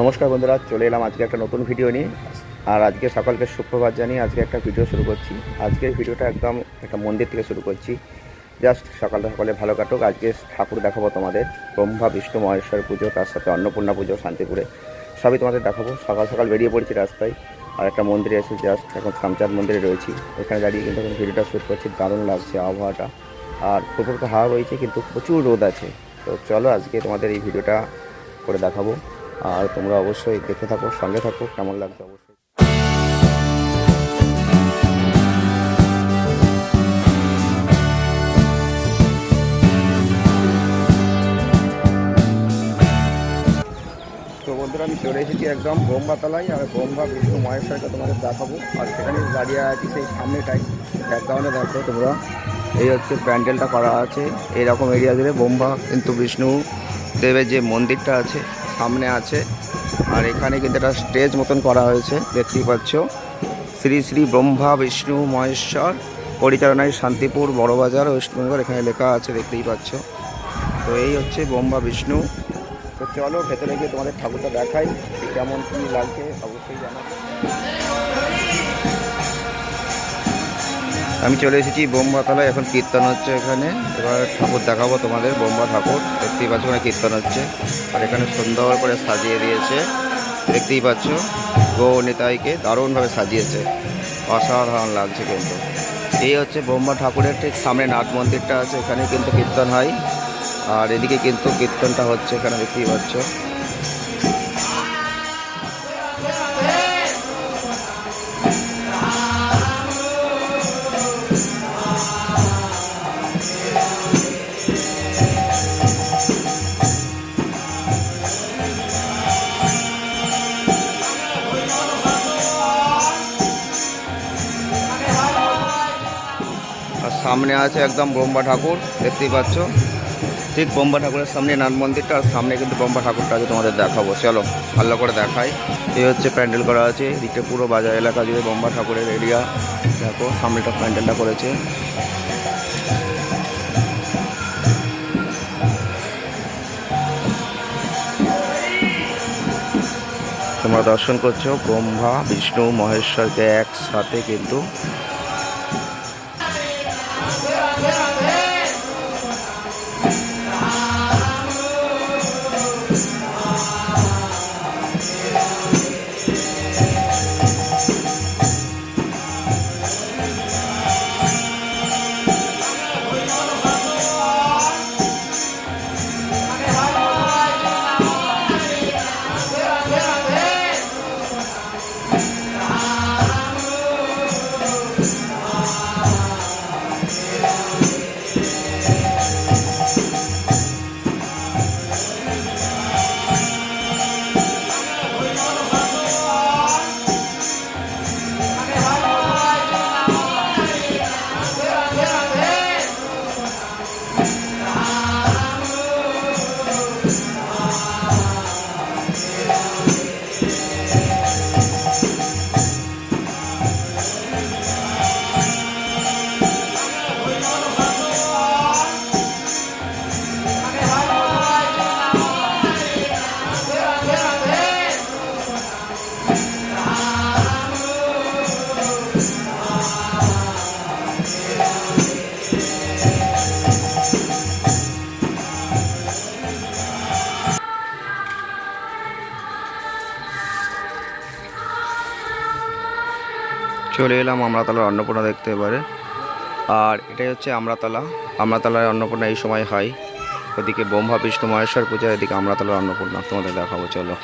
নমস্কার বন্ধুরা, চলে এলাম আজকে একটা নতুন ভিডিও নিয়ে। আর আজকে সকালকে সুপ্রভাত জানিয়ে আজকে একটা ভিডিও শুরু করছি। আজকের ভিডিওটা একদম একটা মন্দির থেকে শুরু করছি। জাস্ট সকাল সকালে ভালো কাটুক। আজকে ঠাকুর দেখাবো তোমাদের। ব্রহ্মা, বিষ্ণু মহেশ্বর পুজো, তার সাথে অন্নপূর্ণা পুজো, শান্তিপুরে। সবই তোমাদের দেখাবো। সকাল সকাল বেরিয়ে পড়ছি রাস্তায়। আর একটা মন্দিরে এসে জাস্ট এখন সামচাঁদ মন্দিরে রয়েছি। এখানে দাঁড়িয়ে কিন্তু এখন ভিডিওটা শ্যুট করছি। দারুণ লাগছে আবহাওয়াটা। আর ফুটফুট হাওয়া রয়েছে কিন্তু প্রচুর রোদ আছে। তো চলো আজকে তোমাদের এই ভিডিওটা করে দেখাবো। আর তোমরা অবশ্যই দেখতে থাকো, সঙ্গে থাকো, কেমন লাগছে অবশ্যই। আমি চলে এসেছি একদম বোম্বা বোম্বাতলায় আর বোম্বা বিষ্ণু, মহেশ্বরকে তোমাদের দেখাবো। আর সেখানে দাঁড়িয়ে আছি, সেই সামনেটাই ব্যাকগ্রাউন্ডে দেখো তোমরা। এই হচ্ছে প্যান্ডেলটা করা আছে। এইরকম এরিয়া জুড়ে বোম্বা কিন্তু বিষ্ণু দেবের যে মন্দিরটা আছে সামনে আছে। আর এখানে কিন্তু একটা স্টেজ মতন করা হয়েছে, দেখতেই পাচ্ছ। শ্রী শ্রী ব্রহ্মা বিষ্ণু মহেশ্বর, পরিচালনায় শান্তিপুর বড়বাজার ওয়েস্টবেঙ্গল এখানে লেখা আছে, দেখতেই পাচ্ছ। তো এই হচ্ছে ব্রহ্মা বিষ্ণু। তো চলো ভেতরে গিয়ে তোমাদের ঠাকুরটা দেখাই, কেমন কী লাগছে, অবশ্যই জানাব। আমি চলে এসেছি বোম্বা বোম্বাতলায় এখন কীর্তন হচ্ছে এখানে। এবার ঠাকুর দেখাবো তোমাদের বোম্বা ঠাকুর, দেখতেই পাচ্ছ ওখানে কীর্তন হচ্ছে। আর এখানে সুন্দর করে সাজিয়ে দিয়েছে, দেখতেই পাচ্ছ গৌ নেতাইকে দারুণভাবে সাজিয়েছে। অসাধারণ লাগছে কিন্তু। এই হচ্ছে বোম্বা ঠাকুরের ঠিক সামনে নাট মন্দিরটা আছে, এখানে কিন্তু কীর্তন হয়। আর এদিকে কিন্তু কীর্তনটা হচ্ছে, এখানে দেখতেই পাচ্ছ। সামনে আছে একদম ব্রহ্মা ঠাকুর, দেখতেই পাচ্ছ। ঠিক বোম্বা ঠাকুরের সামনে নাট মন্দিরটা, আর সামনে কিন্তু বোম্বা ঠাকুরটা আছে, তোমাদের দেখাবো। চলো, ভালো করে দেখাই। এই হচ্ছে প্যান্ডেল করা আছে, এদিকে পুরো বাজার এলাকা জুড়ে বোম্বা ঠাকুরের এরিয়া দেখো, সামনেটা প্যান্ডেলটা করেছে। তোমরা দর্শন করছ, ব্রহ্মা, বিষ্ণু, মহেশ্বরকে একসাথে কিন্তু চলে এলাম আমরাতলার অন্নপূর্ণা দেখতে এবারে। আর এটাই হচ্ছে আমরাতলা। আমরাতলার অন্নপূর্ণা এই সময় হয় ওদিকে ব্রহ্মা বিষ্ণু মহেশ্বর পূজা, এদিকে আমরাতলার অন্নপূর্ণা। তোমাদের দেখাবো, চলো।